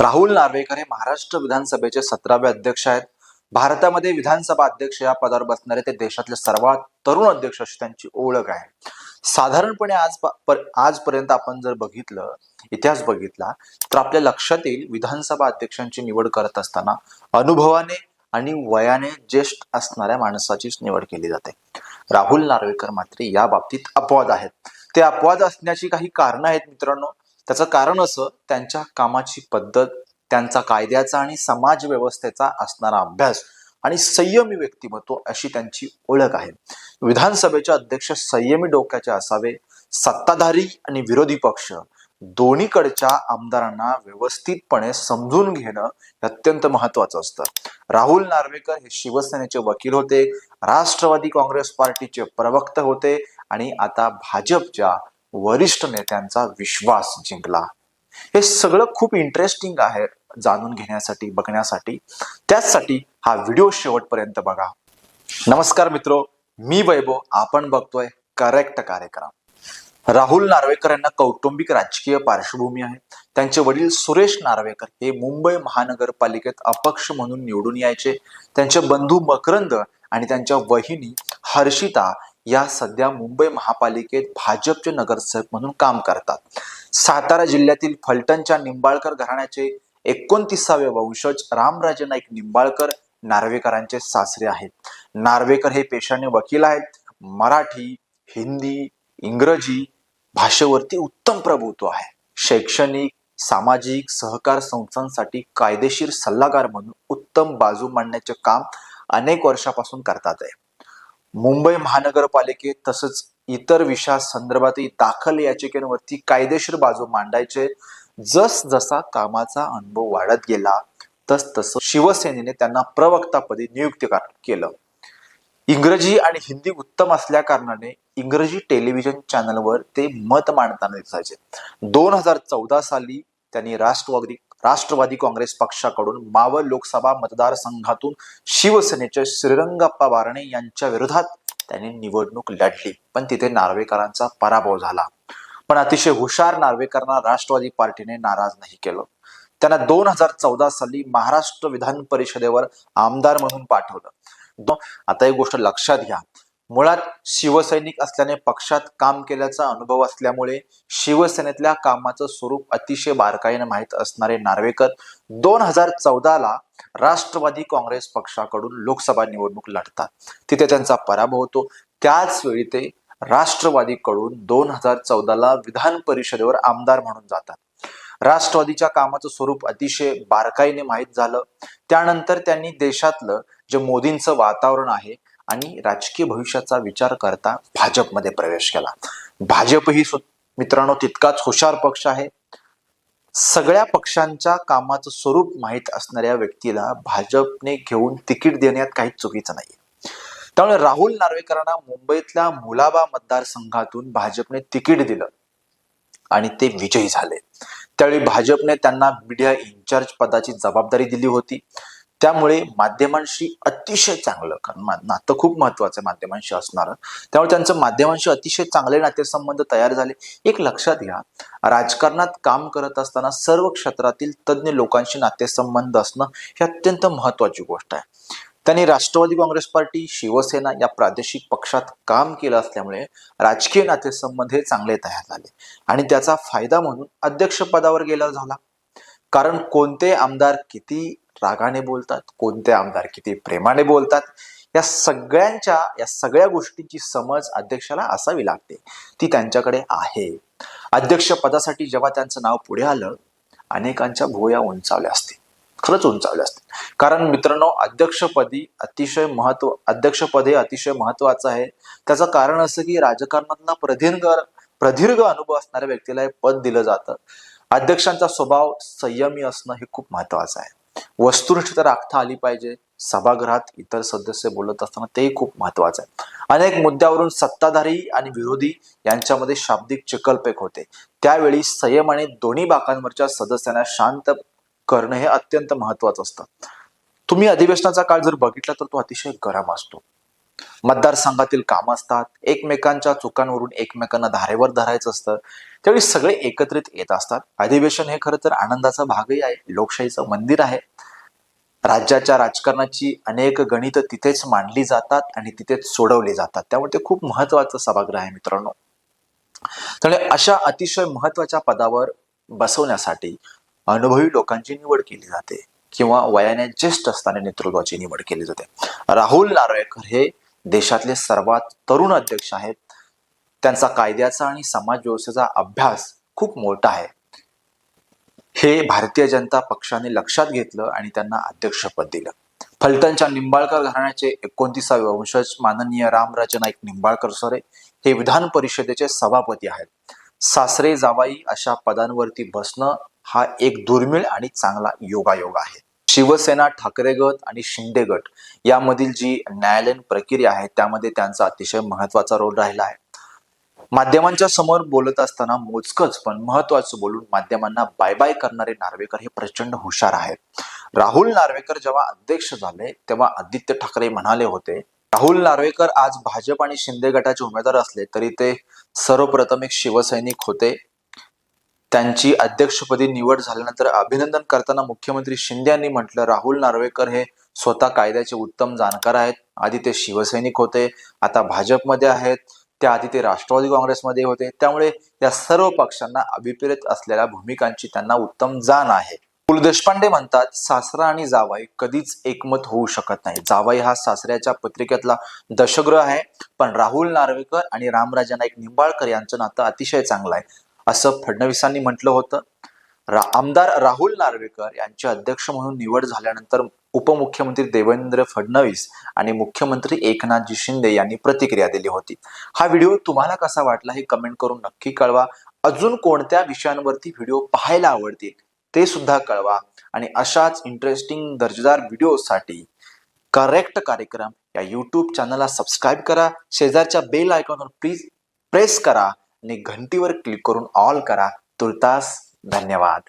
राहुल नार्वेकर हे महाराष्ट्र विधानसभेचे सतरावे अध्यक्ष आहेत. भारतामध्ये विधानसभा अध्यक्ष या पदावर बसणारे ते देशातले सर्वात तरुण अध्यक्ष अशी त्यांची ओळख आहे. साधारणपणे आज पर- आजपर्यंत आपण जर बघितलं इतिहास बघितला तर आपल्या लक्षात येईल विधानसभा अध्यक्षांची निवड करत असताना अनुभवाने आणि वयाने ज्येष्ठ असणाऱ्या माणसाचीच निवड केली जाते. राहुल नार्वेकर मात्र या बाबतीत अपवाद आहेत. ते अपवाद असण्याची काही कारणं आहेत मित्रांनो. त्याचं कारण असं त्यांच्या कामाची पद्धत त्यांचा कायद्याचा आणि समाज व्यवस्थेचा असणारा अभ्यास आणि संयमी व्यक्तिमत्व अशी त्यांची ओळख आहे. विधानसभेचे अध्यक्ष संयमी डोक्याचे असावे सत्ताधारी आणि विरोधी पक्ष दोन्हीकडच्या आमदारांना व्यवस्थितपणे समजून घेणं हे अत्यंत महत्वाचं असतं. राहुल नार्वेकर हे शिवसेनेचे वकील होते राष्ट्रवादी काँग्रेस पार्टीचे प्रवक्ते होते आणि आता भाजपच्या वरिष्ठ नेत्यांचा विश्वास जिंकला. हे सगळं खूप इंटरेस्टिंग आहे जाणून घेण्यासाठी बघण्यासाठी. त्याचसाठी हा व्हिडिओ शेवटपर्यंत बघा. नमस्कार मित्रो मी वैभव आपण बघतोय करेक्ट कार्यक्रम. राहुल नार्वेकर यांना कौटुंबिक राजकीय पार्श्वभूमी आहे. त्यांचे वडील सुरेश नार्वेकर हे मुंबई महानगरपालिकेत अपक्ष म्हणून निवडून यायचे. त्यांचे बंधू मकरंद आणि त्यांच्या वहिनी हर्षिता या सध्या मुंबई महापालिकेत भाजपचे नगरसेवक म्हणून काम करतात. सातारा जिल्ह्यातील फलटणच्या निंबाळकर घराण्याचे एकोणतीसावे वंशज रामराजे नाईक निंबाळकर नार्वेकरांचे सासरे आहेत. नार्वेकर हे पेशाने वकील आहेत. मराठी हिंदी इंग्रजी भाषेवरती उत्तम प्रभुत्व आहे. शैक्षणिक सामाजिक सहकार संस्थांसाठी कायदेशीर सल्लागार म्हणून उत्तम बाजू मांडण्याचे काम अनेक वर्षापासून करतात आहे. मुंबई महानगरपालिकेत तसंच इतर विषयासंदर्भातही दाखल याचिकेवरती कायदेशीर बाजू मांडायचे. जस जसा कामाचा अनुभव वाढत गेला तस तसं शिवसेनेने त्यांना प्रवक्तापदी नियुक्त केलं. इंग्रजी आणि हिंदी उत्तम असल्या कारणाने इंग्रजी टेलिव्हिजन चॅनलवर ते मत मांडताना दिसायचे. दोन हजार चौदा साली त्यांनी राष्ट्रवादी राष्ट्रवादी काँग्रेस पक्षाकडून मावळ लोकसभा मतदारसंघातून शिवसेनेचे श्रीरंगप्पा बारणे यांच्या विरोधात त्यांनी निवडणूक लढली. पण तिथे नार्वेकरांचा पराभव झाला. पण अतिशय हुशार नार्वेकरांना राष्ट्रवादी पार्टीने नाराज नाही केलं. त्यांना दोन हजार चौदा साली महाराष्ट्र विधान परिषदेवर आमदार म्हणून पाठवलं. आता एक गोष्ट लक्षात घ्या. मुळात शिवसैनिक असल्याने पक्षात काम केल्याचा अनुभव असल्यामुळे शिवसेनेतल्या कामाचं स्वरूप अतिशय बारकाईने माहीत असणारे नार्वेकर दोन हजार चौदाला राष्ट्रवादी काँग्रेस पक्षाकडून लोकसभा निवडणूक लढतात. तिथे त्यांचा पराभव होतो. त्याच वेळी ते राष्ट्रवादीकडून दोन हजार चौदाला विधान परिषदेवर आमदार म्हणून जातात. राष्ट्रवादीच्या कामाचं स्वरूप अतिशय बारकाईने माहीत झालं. त्यानंतर त्यांनी देशातलं जे मोदींचं वातावरण आहे आणि राजकीय भविष्याचा विचार करता भाजपमध्ये प्रवेश केला. भाजप ही मित्रांनो तितकाच हुशार पक्ष आहे. सगळ्या पक्षांच्या कामाचं स्वरूप माहीत असणाऱ्या व्यक्तीला भाजपने घेऊन तिकीट देण्यात काही चुकीचं नाही त्यामुळे राहुल नार्वेकरांना मुंबईतल्या मुलाबा मतदारसंघातून भाजपने तिकीट दिलं आणि ते विजयी झाले. त्यावेळी भाजपने त्यांना मीडिया इन्चार्ज पदाची जबाबदारी दिली होती. त्यामुळे माध्यमांशी अतिशय चांगलं कारण नातं खूप महत्वाचं आहे माध्यमांशी असणारं. त्यामुळे त्यांचं माध्यमांशी अतिशय चांगले नातेसंबंध तयार झाले. एक लक्षात घ्या राजकारणात काम करत असताना सर्व क्षेत्रातील तज्ज्ञ लोकांशी नातेसंबंध असणं ही अत्यंत महत्वाची गोष्ट आहे. त्यांनी राष्ट्रवादी काँग्रेस पार्टी शिवसेना या प्रादेशिक पक्षात काम केलं असल्यामुळे राजकीय नातेसंबंध हे चांगले तयार झाले. आणि त्याचा फायदा म्हणून अध्यक्षपदावर गेला झाला. कारण कोणते आमदार किती रागाने बोलतात कोणते आमदार किती प्रेमाने बोलतात या सगळ्यांच्या या सगळ्या गोष्टींची समज अध्यक्षाला असावी लागते. ती त्यांच्याकडे आहे. अध्यक्ष पदासाठी जेव्हा त्यांचं नाव पुढे आलं अनेकांच्या भोया उंचावल्या असतील. खरंच उंचावले असतील. कारण मित्रांनो अध्यक्षपदी अतिशय महत्त्व अध्यक्षपद हे अतिशय महत्वाचं आहे. त्याचं कारण असं की राजकारणातला प्रदीर्घ प्रदीर्घ अनुभव असणाऱ्या व्यक्तीला हे पद दिलं जातं. अध्यक्षांचा स्वभाव संयमी असणं हे खूप महत्वाचं आहे. वस्तुनिष्ठता राखता आली पाहिजे. सभागृहात इतर सदस्य बोलत असताना तेही खूप महत्वाचं आहे. अनेक मुद्द्यावरून सत्ताधारी आणि विरोधी यांच्यामध्ये शाब्दिक चिकलपेक होते. त्यावेळी संयम आणि दोन्ही बाकांवरच्या सदस्यांना शांत करणं हे अत्यंत महत्वाचं असतं. तुम्ही अधिवेशनाचा काळ जर बघितला तर तो अतिशय गरम असतो. मतदारसंघातील कामं असतात. एकमेकांच्या चुकांवरून एकमेकांना धारेवर धरायचं असतं. त्यावेळी सगळे एकत्रित येत असतात. अधिवेशन हे खरं तर आनंदाचा भागही आहे. लोकशाहीचं मंदिर आहे. राज्याच्या राजकारणाची अनेक गणित तिथेच मांडली जातात आणि तिथेच सोडवली जातात. त्यामुळे ते खूप महत्वाचं सभागृह आहे मित्रांनो. त्यामुळे अशा अतिशय महत्त्वाच्या पदावर बसवण्यासाठी अनुभवी लोकांची निवड केली जाते. किंवा वयाने ज्येष्ठ असताना नेतृत्वाची निवड केली जाते. राहुल नार्वेकर हे देशातले सर्वात तरुण अध्यक्ष आहेत. त्यांचा कायद्याचा आणि समाज व्यवस्थेचा अभ्यास खूप मोठा आहे. हे भारतीय जनता पक्षाने लक्षात घेतलं आणि त्यांना अध्यक्षपद दिलं. फलटणच्या निंबाळकर घराण्याचे एकोणतीसावे वंशज माननीय रामराजे नाईक निंबाळकर सरे हे विधान परिषदेचे सभापती आहेत. सासरे जावाई अशा पदांवरती बसणं हा एक दुर्मिळ आणि चांगला योगायोग आहे. शिवसेना ठाकरे गट आणि शिंदे गट यामधील जी न्यायालयीन प्रक्रिया आहे त्यामध्ये त्यांचा अतिशय महत्त्वाचा रोल राहिला आहे. माध्यमांच्या समोर बोलत असताना मोजकच पण महत्वाचं बोलून माध्यमांना बाय बाय करणारे नार्वेकर हे प्रचंड हुशार आहेत. राहुल नार्वेकर जेव्हा अध्यक्ष झाले तेव्हा आदित्य ठाकरे म्हणाले होते राहुल नार्वेकर आज भाजप आणि शिंदे गटाचे उमेदवार असले तरी ते सर्वप्रथम एक शिवसैनिक होते. त्यांची अध्यक्षपदी निवड झाल्यानंतर अभिनंदन करताना मुख्यमंत्री शिंदे यांनी म्हटलं राहुल नार्वेकर हे स्वतः कायद्याचे उत्तम जाणकार आहेत. आधी ते शिवसैनिक होते आता भाजपमध्ये आहेत. त्याआधी ते राष्ट्रवादी काँग्रेसमध्ये होते. त्यामुळे या सर्व पक्षांना अभिप्रेत असलेल्या भूमिकांची त्यांना उत्तम जाण आहे. कुल देशपांडे म्हणतात सासरा आणि जावाई कधीच एकमत होऊ शकत नाही जावाई हा सासऱ्याच्या पत्रिकेतला दशग्रह आहे. पण राहुल नार्वेकर आणि रामराजे नाईक निंबाळकर यांचं नातं अतिशय चांगलं आहे. असं फडणवीसांनी म्हटलं होतं. रा आमदार राहुल नार्वेकर यांचे अध्यक्ष म्हणून निवड झाल्यानंतर उपमुख्यमंत्री देवेंद्र फडणवीस आणि मुख्यमंत्री एकनाथजी शिंदे यांनी प्रतिक्रिया दिली होती. हा व्हिडिओ तुम्हाला कसा वाटला हे कमेंट करून नक्की कळवा. अजून कोणत्या विषयांवरती व्हिडिओ पाहायला आवडतील ते सुद्धा कळवा. आणि अशाच इंटरेस्टिंग दर्जेदार व्हिडिओसाठी करेक्ट कार्यक्रम या यूट्यूब चॅनलला सबस्क्राईब करा. शेजारच्या बेल आयकॉनवर प्लीज प्रेस करा. आणि घंटीवर क्लिक करून ऑल करा. तुर्तास धन्यवाद.